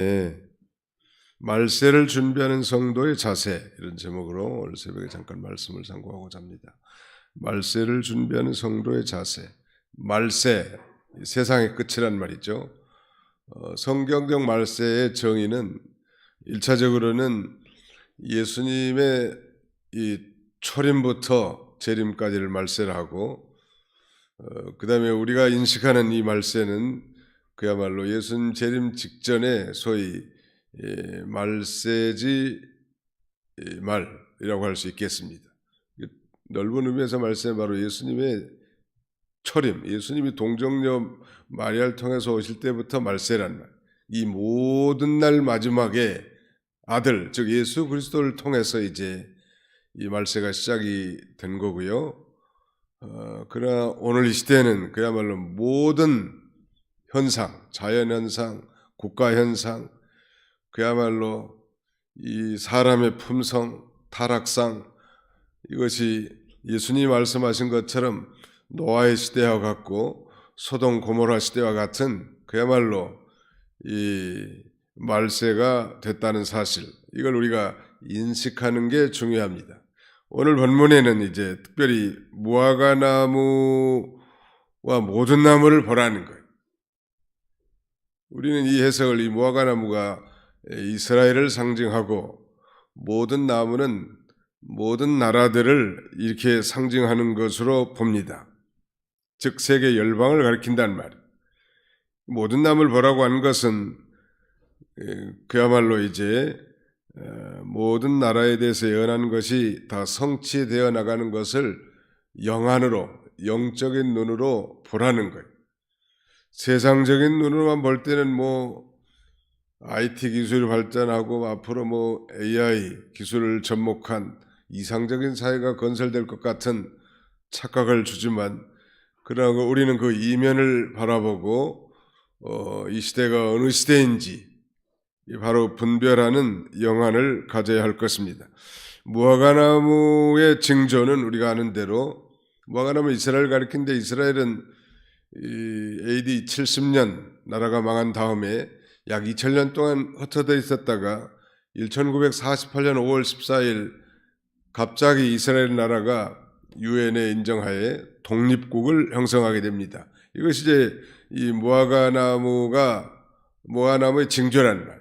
예. 말세를 준비하는 성도의 자세 이런 제목으로 오늘 새벽에 잠깐 말씀을 상고하고자 합니다. 말세를 준비하는 성도의 자세. 말세 세상의 끝이란 말이죠. 어, 성경적 말세의 정의는 일차적으로는 예수님의 이 초림부터 재림까지를 말세를 하고 어, 그다음에 우리가 인식하는 이 말세는 그야말로 예수님 재림 직전에 소위 예, 말세지 예, 말이라고 할 수 있겠습니다. 넓은 의미에서 말세는 바로 예수님의 초림, 예수님이 동정녀 마리아를 통해서 오실 때부터 말세란 말. 이 모든 날 마지막에 아들, 즉 예수 그리스도를 통해서 이제 이 말세가 시작이 된 거고요. 어, 그러나 오늘 이 시대는 그야말로 모든 현상, 자연 현상, 국가 현상, 그야말로 이 사람의 품성, 타락상 이것이 예수님이 말씀하신 것처럼 노아의 시대와 같고 소동 고모라 시대와 같은 그야말로 이 말세가 됐다는 사실 이걸 우리가 인식하는 게 중요합니다. 오늘 본문에는 이제 특별히 무화과 나무와 모든 나무를 보라는 거예요. 우리는 이 해석을 이 무화과 나무가 이스라엘을 상징하고 모든 나무는 모든 나라들을 이렇게 상징하는 것으로 봅니다. 즉 세계 열방을 가리킨다는 말. 모든 나무를 보라고 하는 것은 그야말로 이제 어, 모든 나라에 대해서 예언한 것이 다 성취되어 나가는 것을 영안으로 영적인 눈으로 보라는 거예요. 세상적인 눈으로만 볼 때는 뭐 IT 기술이 발전하고 앞으로 뭐 AI 기술을 접목한 이상적인 사회가 건설될 것 같은 착각을 주지만 그러나 우리는 그 이면을 바라보고 어, 이 시대가 어느 시대인지 바로 분별하는 영안을 가져야 할 것입니다. 무화과나무의 징조는 우리가 아는 대로 무화과나무 이스라엘 가리킨데 이스라엘은 AD 70년 나라가 망한 다음에 약 2000년 동안 흩어져 있었다가 1948년 5월 14일 갑자기 이스라엘 나라가 유엔에 인정하에 독립국을 형성하게 됩니다. 이것이 이제 이 무화과 나무가 무화과 나무의 징조라는 말.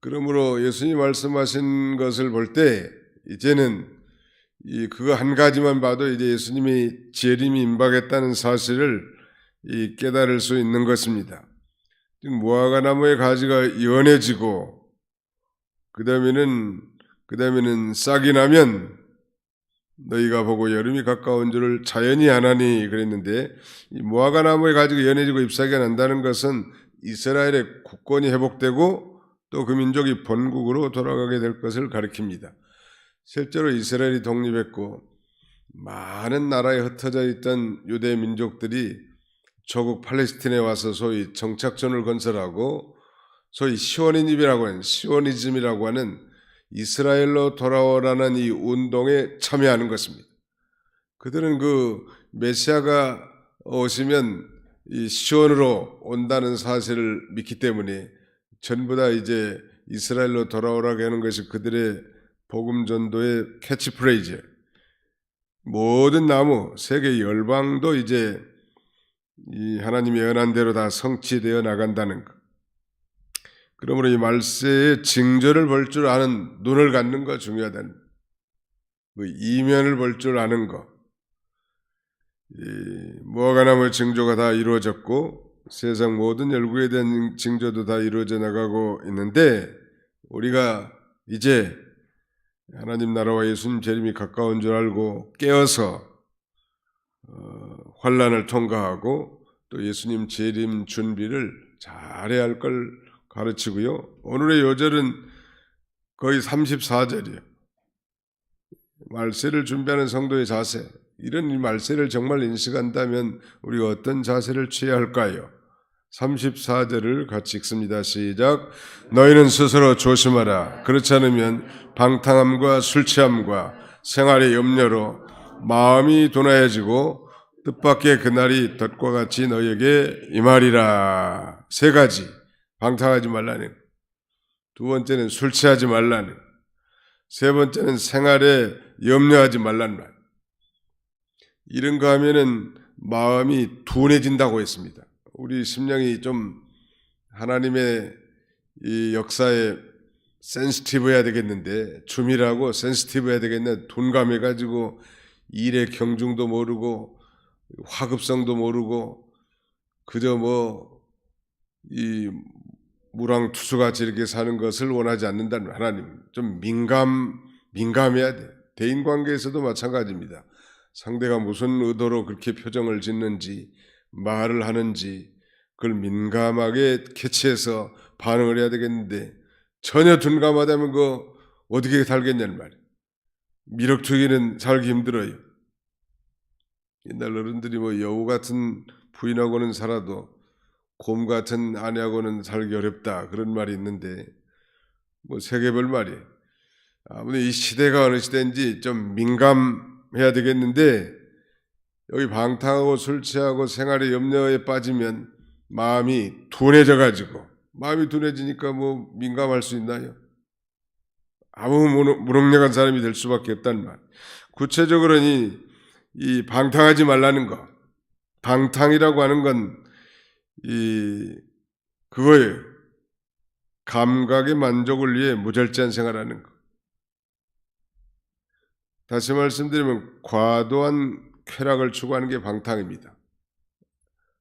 그러므로 예수님 말씀하신 것을 볼 때 이제는 이 그거 한 가지만 봐도 이제 예수님이 재림이 임박했다는 사실을 이 깨달을 수 있는 것입니다. 무화과 나무의 가지가 연해지고 그 다음에는 그 다음에는 싹이 나면 너희가 보고 여름이 가까운 줄을 자연히 안하니 그랬는데 이 무화과 나무의 가지가 연해지고 잎사귀 난다는 것은 이스라엘의 국권이 회복되고 또 그 민족이 본국으로 돌아가게 될 것을 가리킵니다. 실제로 이스라엘이 독립했고 많은 나라에 흩어져 있던 유대 민족들이 조국 팔레스틴에 와서 소위 정착촌을 건설하고 소위 시오니즘이라고 하는 시오니즘이라고 하는 이스라엘로 돌아오라는 이 운동에 참여하는 것입니다. 그들은 그 메시아가 오시면 이 시온으로 온다는 사실을 믿기 때문에 전부 다 이제 이스라엘로 돌아오라고 하는 것이 그들의 복음 전도의 캐치프레이즈. 모든 나무, 세계 열방도 이제 이 하나님의 연한 대로 다 성취되어 나간다는 것. 그러므로 이 말세의 징조를 볼 줄 아는 눈을 갖는 거 중요하다는 그 이면을 볼 줄 아는 거. 무화과나무 징조가 다 이루어졌고 세상 모든 열국에 대한 징조도 다 이루어져 나가고 있는데 우리가 이제 하나님 나라와 예수님 재림이 가까운 줄 알고 깨어서 어, 환란을 통과하고 또 예수님 재림 준비를 잘해야 할 걸 가르치고요. 오늘의 요절은 거의 34절이에요. 말세를 준비하는 성도의 자세. 이런 이 말세를 정말 인식한다면 우리가 어떤 자세를 취해야 할까요? 34절을 같이 읽습니다. 시작. 너희는 스스로 조심하라. 그렇지 않으면 방탕함과 술 취함과 생활의 염려로 마음이 둔하여지고 뜻밖의 그날이 덫과 같이 너희에게 임하리라. 세 가지. 방탕하지 말라는 거. 두 번째는 술 취하지 말라는 거. 세 번째는 생활에 염려하지 말라는 말. 이런 거 하면은 마음이 둔해진다고 했습니다. 우리 심령이 좀 하나님의 이 역사에 센시티브해야 되겠는데 줌이라고 센시티브해야 되겠네. 둔감해가지고 일의 경중도 모르고 화급성도 모르고 그저 뭐 이 무랑투수같이 이렇게 사는 것을 원하지 않는다는 하나님 좀 민감 민감해야 돼. 대인 관계에서도 마찬가지입니다. 상대가 무슨 의도로 그렇게 표정을 짓는지 말을 하는지 그걸 민감하게 캐치해서 반응을 해야 되겠는데 전혀 둔감하다면 그 어떻게 살겠냐는 말이에요. 미력주기는 살기 힘들어요. 옛날 어른들이 뭐 여우 같은 부인하고는 살아도 곰 같은 아내하고는 살기 어렵다 그런 말이 있는데 뭐 세계별 말이에요. 아무튼 이 시대가 어느 시대인지 좀 민감해야 되겠는데 여기 방탕하고 술 취하고 생활의 염려에 빠지면 마음이 둔해져 가지고 마음이 둔해지니까 뭐 민감할 수 있나요? 아무 무능- 무능력한 사람이 될 수밖에 없다는 말. 구체적으로는 이, 이 방탕하지 말라는 거. 방탕이라고 하는 건 이 그거예요. 감각의 만족을 위해 무절제한 생활하는 거. 다시 말씀드리면 과도한 쾌락을 추구하는 게 방탕입니다.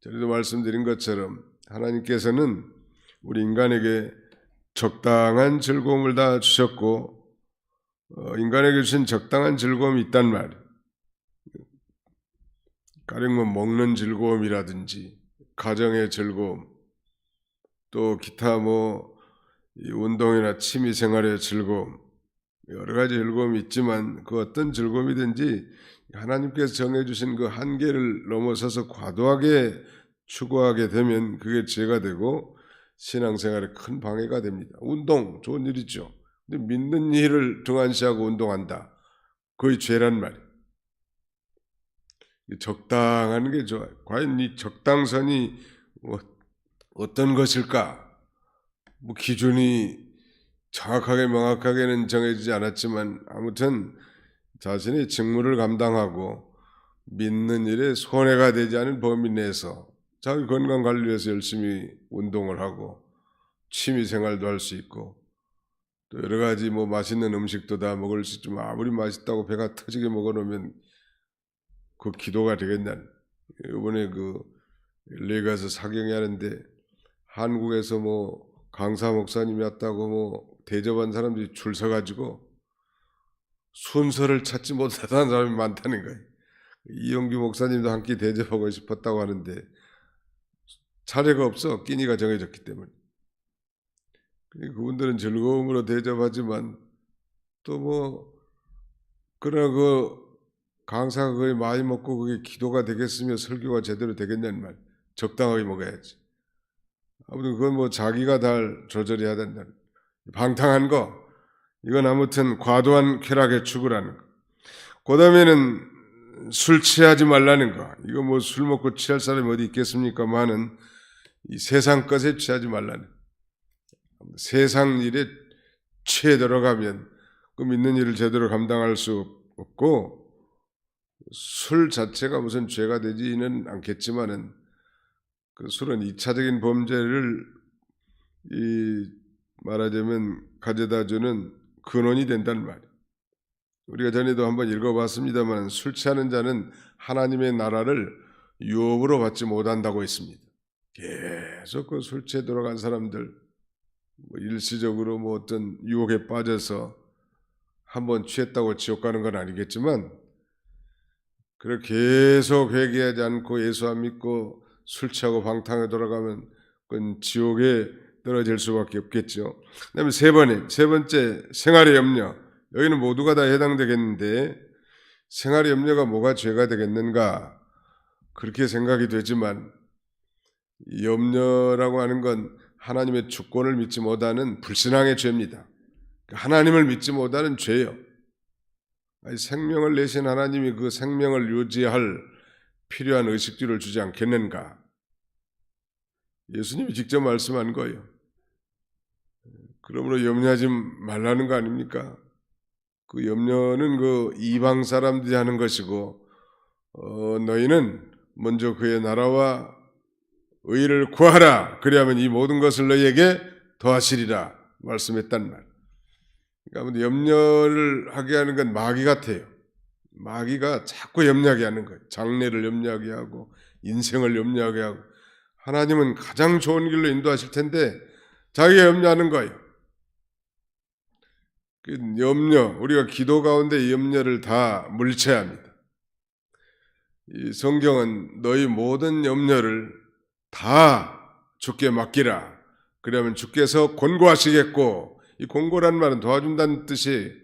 전에도 말씀드린 것처럼 하나님께서는 우리 인간에게 적당한 즐거움을 다 주셨고 어, 인간에게 주신 적당한 즐거움이 있단 말이에요. 가령 뭐 먹는 즐거움이라든지 가정의 즐거움 또 기타 뭐이 운동이나 취미 생활의 즐거움 여러 가지 즐거움이 있지만 그 어떤 즐거움이든지 하나님께서 정해주신 그 한계를 넘어서서 과도하게 추구하게 되면 그게 죄가 되고 신앙생활에 큰 방해가 됩니다. 운동 좋은 일이죠. 근데 믿는 일을 등한시하고 운동한다. 거의 죄란 말이에요. 이 적당한 게 좋아요. 과연 이 적당선이 어- 어떤 것일까? 뭐 기준이 정확하게 명확하게는 정해지지 않았지만 아무튼 자신의 직무를 감당하고 믿는 일에 손해가 되지 않은 범위 내에서 자기 건강 관리를 위해서 열심히 운동을 하고 취미 생활도 할 수 있고 또 여러 가지 뭐 맛있는 음식도 다 먹을 수 있지만 아무리 맛있다고 배가 터지게 먹어놓으면 그 기도가 되겠냐. 이번에 그 LA 가서 사경이 하는데 한국에서 뭐 강사 목사님이 왔다고 뭐 대접한 사람들이 줄 서가지고 순서를 찾지 못하는 사람이 많다는 거예요. 이용규 목사님도 한끼 대접하고 싶었다고 하는데 차례가 없어. 끼니가 정해졌기 때문에. 그러니까 그분들은 즐거움으로 대접하지만 또 뭐 그러나 그 강사가 그게 많이 먹고 그게 기도가 되겠으며 설교가 제대로 되겠냐는 말. 적당하게 먹어야지. 아무튼 그건 뭐 자기가 다 조절해야 된다 방탕한 거 이건 아무튼 과도한 쾌락의 추구라는 거. 그 다음에는 술 취하지 말라는 거. 이거 뭐 술 먹고 취할 사람이 어디 있겠습니까만은 이 세상 것에 취하지 말라는 세상 일에 취해 들어가면 그 믿는 일을 제대로 감당할 수 없고 술 자체가 무슨 죄가 되지는 않겠지만은 그 술은 이차적인 범죄를 이 말하자면 가져다 주는 근원이 된다는 말이에요. 우리가 전에도 한번 읽어봤습니다만 술 취하는 자는 하나님의 나라를 유업으로 받지 못한다고 했습니다. 계속 그 술 취해 들어간 사람들 뭐 일시적으로 뭐 어떤 유혹에 빠져서 한번 취했다고 지옥 가는 건 아니겠지만 그렇게 계속 회개하지 않고 예수 안 믿고 술 취하고 방탕에 돌아가면 그건 지옥에 떨어질 수밖에 없겠죠. 그다음에 세 번에 세 번째 생활의 염려 여기는 모두가 다 해당되겠는데 생활의 염려가 뭐가 죄가 되겠는가 그렇게 생각이 되지만 이 염려라고 하는 건 하나님의 주권을 믿지 못하는 불신앙의 죄입니다. 하나님을 믿지 못하는 죄요. 생명을 내신 하나님이 그 생명을 유지할 필요한 의식주를 주지 않겠는가? 예수님이 직접 말씀한 거예요. 그러므로 염려하지 말라는 거 아닙니까? 그 염려는 그 이방 사람들이 하는 것이고 어, 너희는 먼저 그의 나라와 의를 구하라. 그리하면 이 모든 것을 너희에게 더하시리라 말씀했단 말. 그러니까 염려를 하게 하는 건 마귀 같아요. 마귀가 자꾸 염려하게 하는 거예요. 장래를 염려하게 하고 인생을 염려하게 하고 하나님은 가장 좋은 길로 인도하실 텐데 자기가 염려하는 거예요. 그 염려, 우리가 기도 가운데 이 염려를 다 물리쳐야 합니다. 이 성경은 너희 모든 염려를 다 주께 맡기라. 그러면 주께서 권고하시겠고 이 권고란 말은 도와준다는 뜻이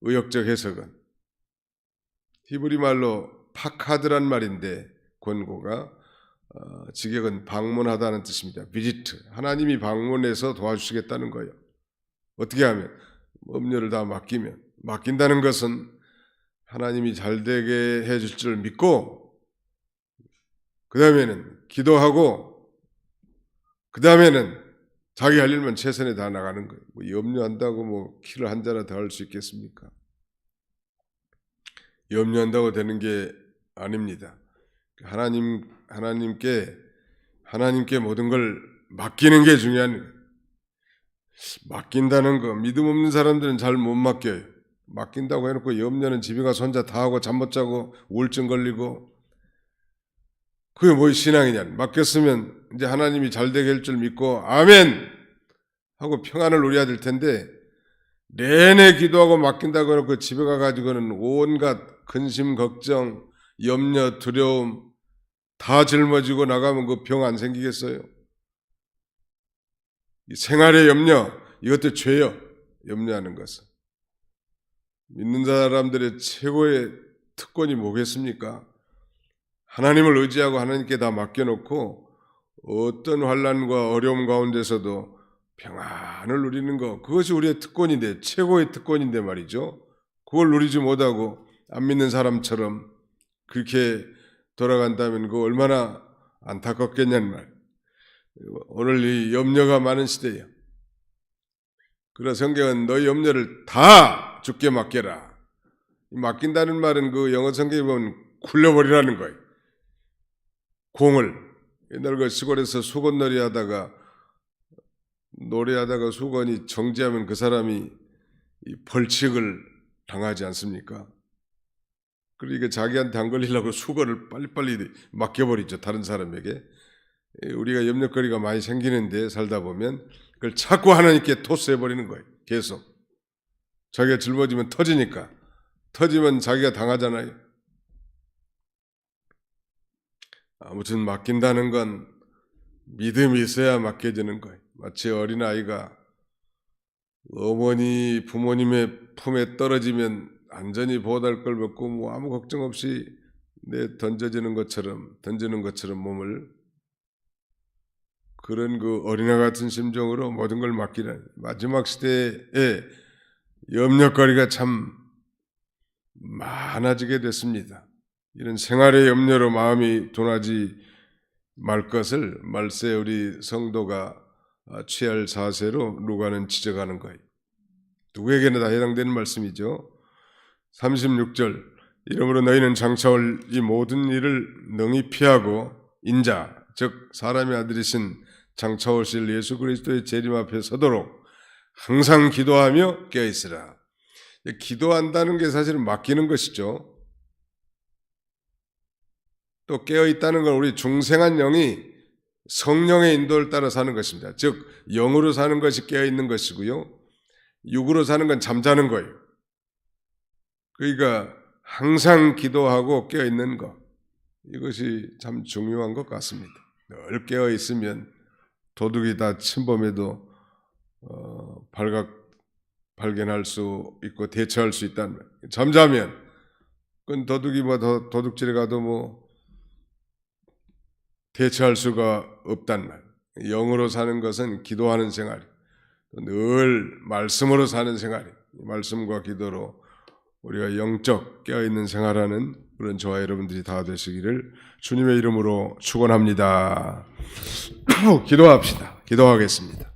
의역적 해석은 히브리 말로 파카드란 말인데 권고가 어, 직역은 방문하다는 뜻입니다. 비지트 하나님이 방문해서 도와주시겠다는 거예요. 어떻게 하면 염려를 다 맡기면 맡긴다는 것은 하나님이 잘 되게 해 줄 줄 믿고 그 다음에는 기도하고 그 다음에는 자기 할 일만 최선에 다 나가는 거예요. 뭐 염려한다고 뭐 키를 한 자나 더 할 수 있겠습니까? 염려한다고 되는 게 아닙니다. 하나님 하나님께 하나님께 모든 걸 맡기는 게 중요한. 맡긴다는 거 믿음 없는 사람들은 잘 못 맡겨요. 맡긴다고 해놓고 염려는 집에 가서 혼자 다 하고 잠 못 자고 우울증 걸리고 그게 뭐 신앙이냐 맡겼으면 이제 하나님이 잘 되게 할 줄 믿고 아멘 하고 평안을 누려야 될 텐데 내내 기도하고 맡긴다고 해놓고 집에 가가지고는 온갖 근심 걱정 염려 두려움 다 짊어지고 나가면 그 병 안 생기겠어요? 이 생활의 염려 이것도 죄요. 염려하는 것은 믿는 사람들의 최고의 특권이 뭐겠습니까? 하나님을 의지하고 하나님께 다 맡겨놓고 어떤 환란과 어려움 가운데서도 평안을 누리는 것 그것이 우리의 특권인데 최고의 특권인데 말이죠. 그걸 누리지 못하고 안 믿는 사람처럼 그렇게 돌아간다면 그 얼마나 안타깝겠냐는 말. 오늘 이 염려가 많은 시대예요. 그러 성경은 너희 염려를 다 죽게 맡겨라. 맡긴다는 말은 그 영어 성경에 보면 굴려버리라는 거예요. 공을 옛날 그 시골에서 수건놀이 하다가 노래하다가 수건이 정지하면 그 사람이 이 벌칙을 당하지 않습니까? 그러니까 자기한테 안 걸리려고 수건을 빨리빨리 맡겨버리죠 다른 사람에게 우리가 염려거리가 많이 생기는데 살다 보면 그걸 자꾸 하나님께 토스해버리는 거예요. 계속. 자기가 짊어지면 터지니까. 터지면 자기가 당하잖아요. 아무튼 맡긴다는 건 믿음이 있어야 맡겨지는 거예요. 마치 어린아이가 어머니, 부모님의 품에 떨어지면 안전히 보호할 걸 먹고 뭐 아무 걱정 없이 내 던져지는 것처럼, 던지는 것처럼 몸을 그런 그 어린아 같은 심정으로 모든 걸 맡기라. 마지막 시대에 염려거리가 참 많아지게 됐습니다. 이런 생활의 염려로 마음이 둔하지 말 것을 말세 우리 성도가 취할 사세로 누가는 지적하는 거예요. 누구에게나 다 해당되는 말씀이죠. 36절 이러므로 너희는 장차올 이 모든 일을 능히 피하고 인자 즉 사람의 아들이신 장차 오실 예수 그리스도의 재림 앞에 서도록 항상 기도하며 깨어 있으라. 기도한다는 게 사실은 맡기는 것이죠. 또 깨어 있다는 건 우리 중생한 영이 성령의 인도를 따라 사는 것입니다. 즉 영으로 사는 것이 깨어 있는 것이고요. 육으로 사는 건 잠자는 거예요. 그러니까 항상 기도하고 깨어 있는 것 이것이 참 중요한 것 같습니다. 늘 깨어 있으면 도둑이 다 침범해도 어, 발각 발견할 수 있고 대처할 수 있다는 잠자면. 그건 도둑이 뭐 도, 도둑질에 가도 뭐 대처할 수가 없단 말. 영으로 사는 것은 기도하는 생활, 늘 말씀으로 사는 생활, 말씀과 기도로 우리가 영적 깨어 있는 생활하는 그런 저와 여러분들이 다 되시기를 주님의 이름으로 축원합니다. 기도합시다. 기도하겠습니다.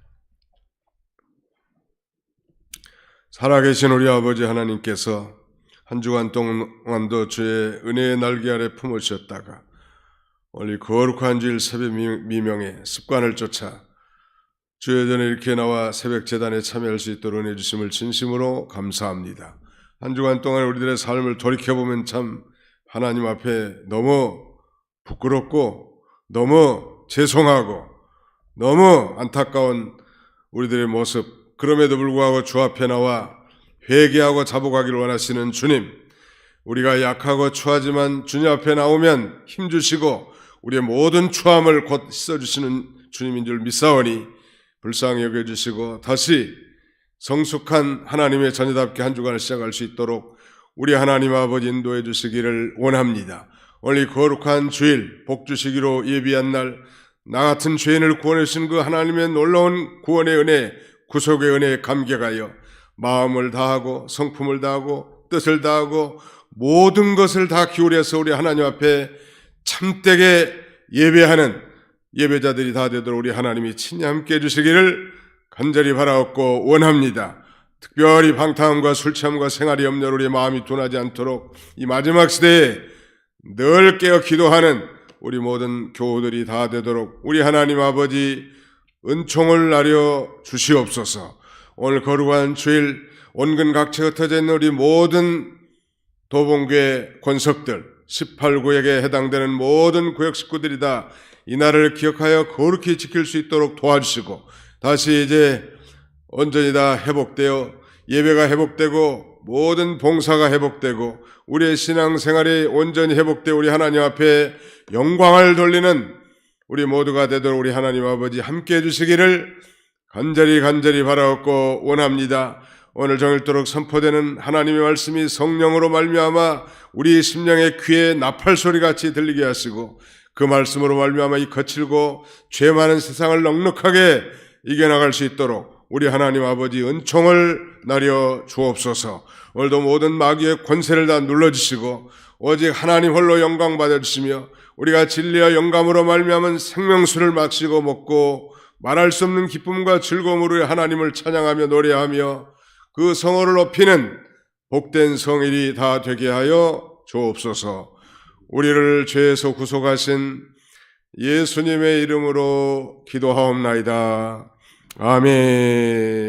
살아계신 우리 아버지 하나님께서 한 주간 동안도 주의 은혜의 날개 아래 품으셨다가 오늘 이 거룩한 주일 새벽 미- 미명에 습관을 쫓아 주의 전에 이렇게 나와 새벽 재단에 참여할 수 있도록 은혜 주심을 진심으로 감사합니다. 한 주간 동안 우리들의 삶을 돌이켜보면 참 하나님 앞에 너무 부끄럽고 너무 죄송하고 너무 안타까운 우리들의 모습. 그럼에도 불구하고 주 앞에 나와 회개하고 자복하기를 원하시는 주님 우리가 약하고 추하지만 주님 앞에 나오면 힘주시고 우리의 모든 추함을 곧 씻어주시는 주님인 줄 믿사오니 불쌍히 여겨주시고 다시 성숙한 하나님의 자녀답게 한 주간을 시작할 수 있도록 우리 하나님 아버지 인도해 주시기를 원합니다. 오늘 이 거룩한 주일 복 주시기로 예비한 날 나 같은 죄인을 구원해 주신 그 하나님의 놀라운 구원의 은혜, 구속의 은혜에 감격하여 마음을 다하고 성품을 다하고 뜻을 다하고 모든 것을 다 기울여서 우리 하나님 앞에 참되게 예배하는 예배자들이 다 되도록 우리 하나님이 친히 함께 해주시기를 간절히 바라옵고 원합니다. 특별히 방탕함과 술 취함과 생활의 염려로 우리의 마음이 둔하지 않도록 이 마지막 시대에 늘 깨어 기도하는 우리 모든 교우들이 다 되도록 우리 하나님 아버지 은총을 나려 주시옵소서. 오늘 거룩한 주일 온근 각처에 흩어져 있는 우리 모든 도봉교회 권석들 18구역에 해당되는 모든 구역 식구들이 다 이 날을 기억하여 거룩히 지킬 수 있도록 도와주시고 다시 이제 온전히 다 회복되어 예배가 회복되고 모든 봉사가 회복되고 우리의 신앙생활이 온전히 회복되어 우리 하나님 앞에 영광을 돌리는 우리 모두가 되도록 우리 하나님 아버지 함께 해주시기를 간절히 간절히 바라옵고 원합니다. 오늘 정일도록 선포되는 하나님의 말씀이 성령으로 말미암아 우리 심령의 귀에 나팔 소리 같이 들리게 하시고 그 말씀으로 말미암아 이 거칠고 죄 많은 세상을 넉넉하게 이겨나갈 수 있도록 우리 하나님 아버지 은총을 나려 주옵소서. 오늘도 모든 마귀의 권세를 다 눌러주시고 오직 하나님 홀로 영광 받아주시며 우리가 진리와 영감으로 말미암은 생명수를 마시고 먹고 말할 수 없는 기쁨과 즐거움으로 하나님을 찬양하며 노래하며 그 성호를 높이는 복된 성일이 다 되게 하여 주옵소서. 우리를 죄에서 구속하신 예수님의 이름으로 기도하옵나이다. 아멘.